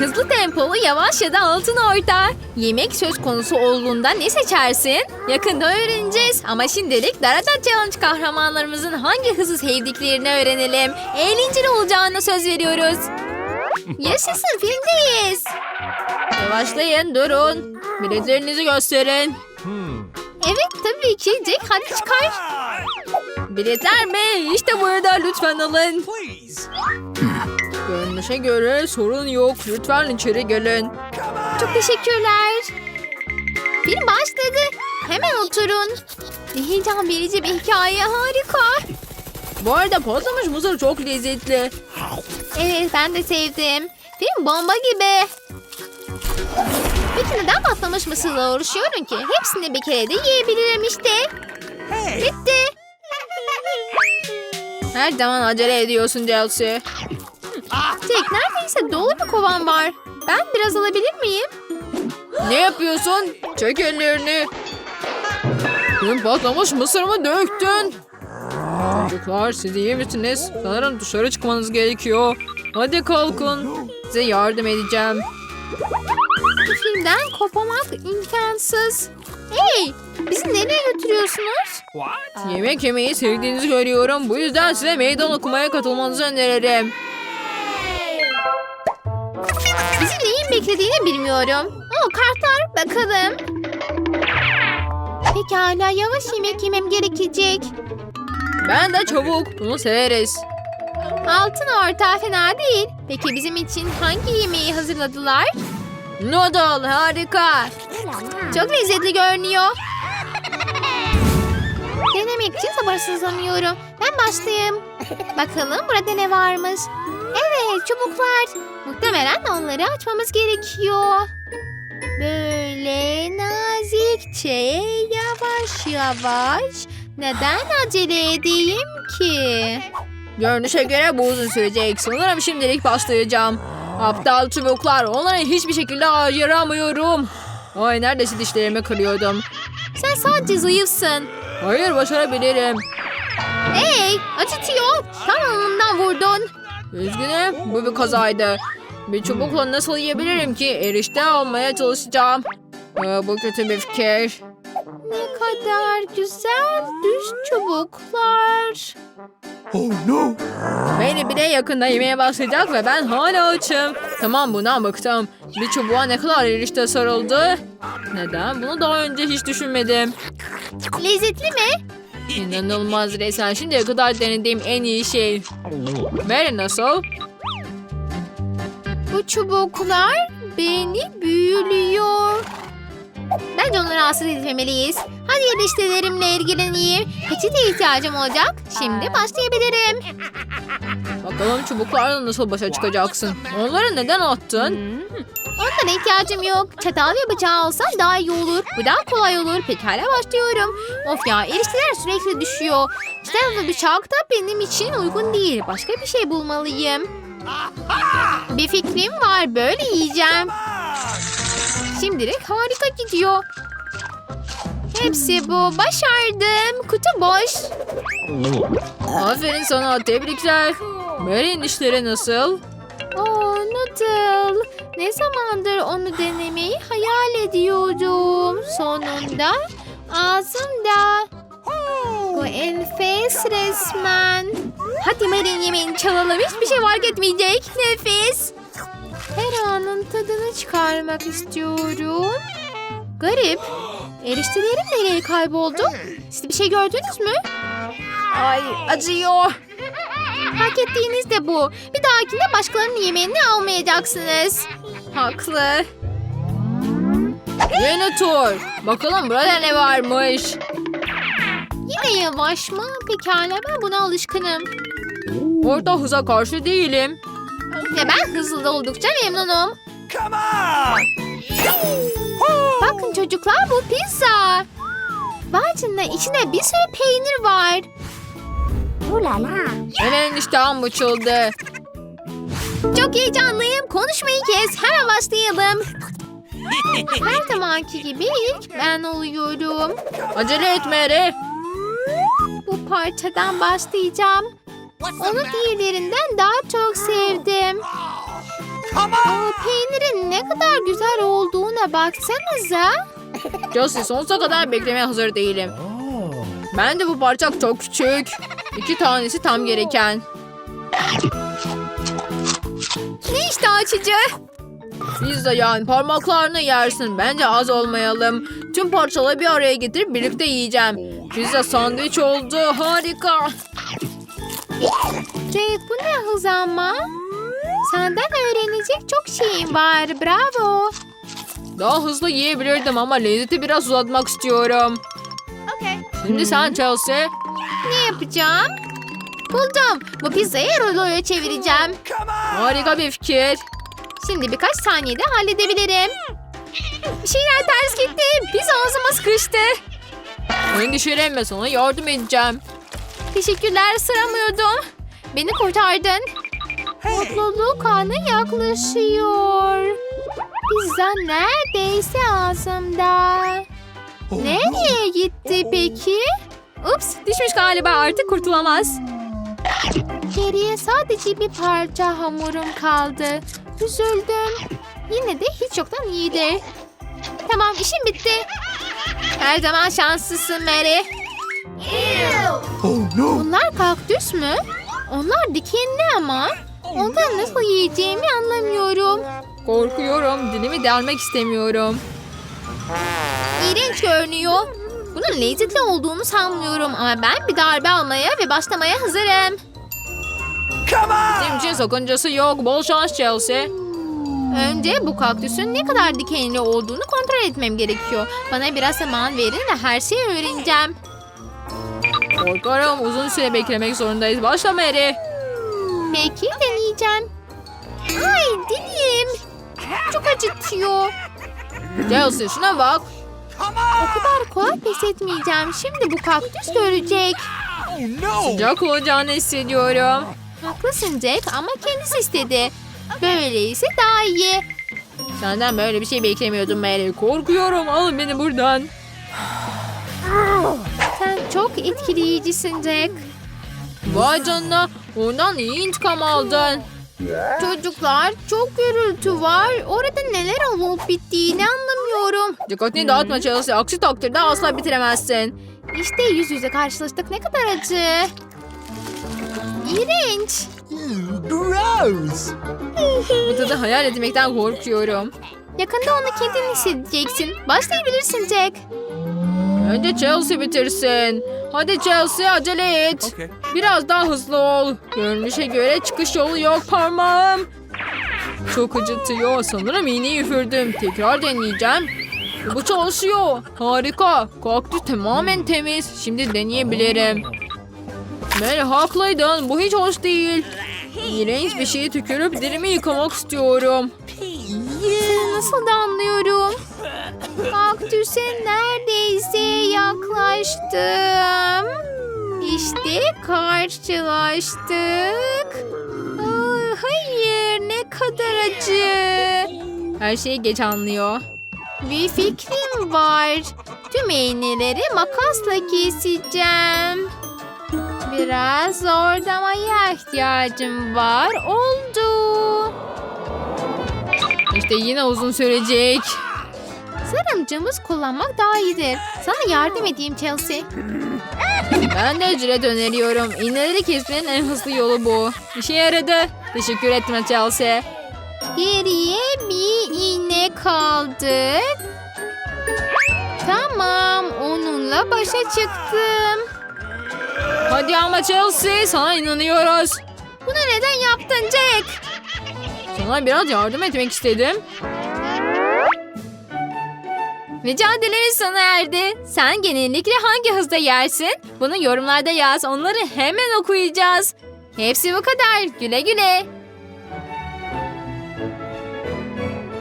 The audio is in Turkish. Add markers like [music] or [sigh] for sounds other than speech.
Hızlı tempolu, yavaş ya da altın orta. Yemek söz konusu olduğunda ne seçersin? Yakında öğreneceğiz. Ama şimdilik Darada Challenge kahramanlarımızın hangi hızı sevdiklerini öğrenelim. Eğlenceli olacağına söz veriyoruz. Yaşasın filmdeyiz. Yavaşlayın, durun. Biletlerinizi gösterin. Evet tabii ki. Jack hadi çıkar. Biletler mi? İşte burada lütfen alın. Please. Görünüşe göre sorun yok. Lütfen içeri gelin. Çok teşekkürler. Film başladı. Hemen oturun. Ne heyecan verici bir hikaye harika. Bu arada patlamış mısır çok lezzetli. Evet ben de sevdim. Film bomba gibi. Peki neden patlamış mısırla uğraşıyorum ki? Hepsini bir kere de yiyebilirim işte. Bitti. Her zaman acele ediyorsun Chelsea. Jack neredeyse dolu bir kovan var. Ben biraz alabilir miyim? Ne yapıyorsun? Çek ellerini. Dün patlamış mısırımı döktün. Çocuklar siz iyi misiniz? Sanırım dışarı çıkmanız gerekiyor. Hadi kalkın. Size yardım edeceğim. Bu filmden kopamak imkansız. Hey! Bizi nereye götürüyorsunuz? What? Yemek yemeyi sevdiğinizi görüyorum. Bu yüzden size meydan okumaya katılmanızı öneririm. Beklediğini bilmiyorum. Aa, kartlar bakalım. Pekala yavaş yemek yemem gerekecek. Ben de çabuk. Bunu severiz. Altın orta fena değil. Peki bizim için hangi yemeği hazırladılar? Noodle harika. Çok lezzetli görünüyor. Denemek için sabırsızlanıyorum. Ben başlayayım. Bakalım burada ne varmış. Evet çubuklar. Muhtemelen onları açmamız gerekiyor. Böyle nazikçe yavaş yavaş. Neden acele edeyim ki? Görünüşe göre bu uzun sürecek. Sanırım şimdilik başlayacağım. Aptal çubuklar. Onları hiçbir şekilde ayıramıyorum. Ay neredeyse dişlerimi kırıyordum. Sen sadece zayıfsın. Hayır başarabilirim. Hey acıtıyor. Tam alnından vurdun. Üzgünüm bu bir kazaydı. Bir çubukla nasıl yiyebilirim ki? Erişte almaya çalışacağım. Aa, bu kötü bir fikir. Ne kadar güzel düz çubuklar. Oh no. Beni bile yakında yemeye başlayacak ve ben hala açım. Tamam bundan bıktım. Bir çubuğa ne kadar erişte sarıldı. Neden? Bunu daha önce hiç düşünmedim. Lezzetli mi? İnanılmaz resmen. Şimdiye kadar denediğim en iyi şey. Mary nasıl? Bu çubuklar beni büyülüyor. Bence onları rahatsız etmemeliyiz. Hadi eriştelerimle ilgileneyim. Peçete ihtiyacım olacak. Şimdi başlayabilirim. Bakalım çubuklarla nasıl başa çıkacaksın? Onları neden attın? Onlara ihtiyacım yok. Çatal ve bıçağı olsa daha iyi olur. Bu daha kolay olur. Pekala başlıyorum. Of ya erişteler sürekli düşüyor. Çatal ve bıçak da benim için uygun değil. Başka bir şey bulmalıyım. Bir fikrim var. Böyle yiyeceğim. Şimdilik harika gidiyor. Hepsi bu. Başardım. Kutu boş. Aferin sana. Tebrikler. Mary'nin işleri nasıl? Oo, noodle. Ne zamandır onu denemeyi hayal ediyordum. Sonunda ağzımda. Bu enfes resmen. Hadi Mary'nin yemeğini çalalım. Hiçbir şey fark etmeyecek. Nefis. Her anın tadını çıkarmak istiyorum. Garip. Eriştelerim nereye kayboldu? Siz bir şey gördünüz mü? Ay acıyor. Fark ettiğiniz de bu. Bir dahakinde başkalarının yemeğini almayacaksınız. Haklı. Yeni tur. Bakalım burada ne varmış. Yine yavaş mı? Pekala ben buna alışkınım. Orta hıza karşı değilim. Ve ben hızlı oldukça memnunum. Come on. Bakın çocuklar bu pizza. Vay canına içinde bir sürü peynir var. Hemen iştahım açıldı. Çok heyecanlıyım. Konuşmayı kes. Hemen başlayalım. [laughs] Her zamanki gibi ilk ben oluyorum. Acele etme Eri. Bu parçadan başlayacağım. Onu diğerlerinden daha çok sevdim. Aa, peynirin ne kadar güzel olduğuna baksanıza. Josie sonsuza kadar beklemeye hazır değilim. Ben de bu parça çok küçük. İki tanesi tam gereken. Açıcı. Pizza yani parmaklarını yersin. Bence az olmayalım. Tüm parçaları bir araya getirip birlikte yiyeceğim. Pizza sandviç oldu. Harika. Jake bu ne hız ama? Senden öğrenecek çok şeyim var. Bravo. Daha hızlı yiyebilirdim ama lezzeti biraz uzatmak istiyorum. Şimdi sen Chelsea. Ne yapacağım? Buldum. Bu pizzayı ruloya çevireceğim. Harika bir fikir. Şimdi birkaç saniyede halledebilirim. Bir şeyler ters gitti. Pizza ağzıma sıkıştı. Endişelenme sana yardım edeceğim. Teşekkürler sıramıyordum. Beni kurtardın. Mutluluk anı yaklaşıyor. Pizza neredeyse ağzımda. Oh. Nereye gitti peki? Ups düşmüş galiba artık kurtulamaz. Geriye sadece bir parça hamurum kaldı. Üzüldüm. Yine de hiç yoktan iyidir. Tamam işim bitti. Her zaman şanslısın Mary. Oh no! Bunlar kaktüs mü? Onlar dikenli ama. Ondan nasıl yiyeceğimi anlamıyorum. Korkuyorum dilimi delmek istemiyorum. İğrenç görünüyor. Bunun lezzetli olduğunu sanmıyorum ama ben bir darbe almaya ve başlamaya hazırım. Come on! Benim için sakıncası yok. Bol şans Chelsea. Önce bu kaktüsün ne kadar dikenli olduğunu kontrol etmem gerekiyor. Bana biraz zaman verin ve her şeyi öğreneceğim. Korkarım uzun süre beklemek zorundayız. Başla Mary. Peki deneyeceğim. Ay dilim. Çok acıtıyor. Chelsea şuna bak. O kadar kolay pes etmeyeceğim. Şimdi bu kaktüs ölecek. Oh! Sıcak olacağını hissediyorum. Haklısın Jack ama kendisi istedi. Böyleyse daha iyi. Senden böyle bir şey beklemiyordum Mary. Korkuyorum. Alın beni buradan. Sen çok etkileyicisin Jack. Vay canına. Ondan iyi intikam aldın. Çocuklar çok gürültü var. Orada neler olup bittiğini anlamıyorum. Dikkatini dağıtma Chelsea. Aksi takdirde asla bitiremezsin. İşte yüz yüze karşılaştık. Ne kadar acı. İğrenç. Gross! Bu tadı hayal etmekten korkuyorum. Yakında onu kendin hissedeceksin. Başlayabilirsin Jack. Önce Chelsea bitirsin. Hadi Chelsea acele et. Okay. Biraz daha hızlı ol. Görünüşe göre çıkış yolu yok parmağım. Çok acıtıyor. Sanırım iğneyi üfürdüm. Tekrar deneyeceğim. Bu çalışıyor. Harika. Kaktüs tamamen temiz. Şimdi deneyebilirim. Mary haklıydın. Bu hiç hoş değil. İğrenç bir şeyi tükürüp dilimi yıkamak istiyorum. Nasıl da anlıyorum. Kaktüse neredeyse yaklaştım. İşte karşılaştık. Aa, hayır ne kadar acı. Her şeyi geç anlıyor. Bir fikrim var. Tüm iğneleri makasla keseceğim. Biraz zordamaya ihtiyacım var. Oldu. İşte yine uzun sürecek. Sanırım cımbız kullanmak daha iyidir. Sana yardım edeyim Chelsea. Ben de ücret öneriyorum. İğneleri kesmenin en hızlı yolu bu. İşe yaradı. Teşekkür ederim Chelsea. Geriye bir iğne kaldı. Tamam, onunla başa çıktım. Hadi ama Chelsea sana inanıyoruz. Bunu neden yaptın Jack? Sana biraz yardım etmek istedim. Mücadelemiz sona erdi. Sen genellikle hangi hızda yersin? Bunu yorumlarda yaz. Onları hemen okuyacağız. Hepsi bu kadar. Güle güle.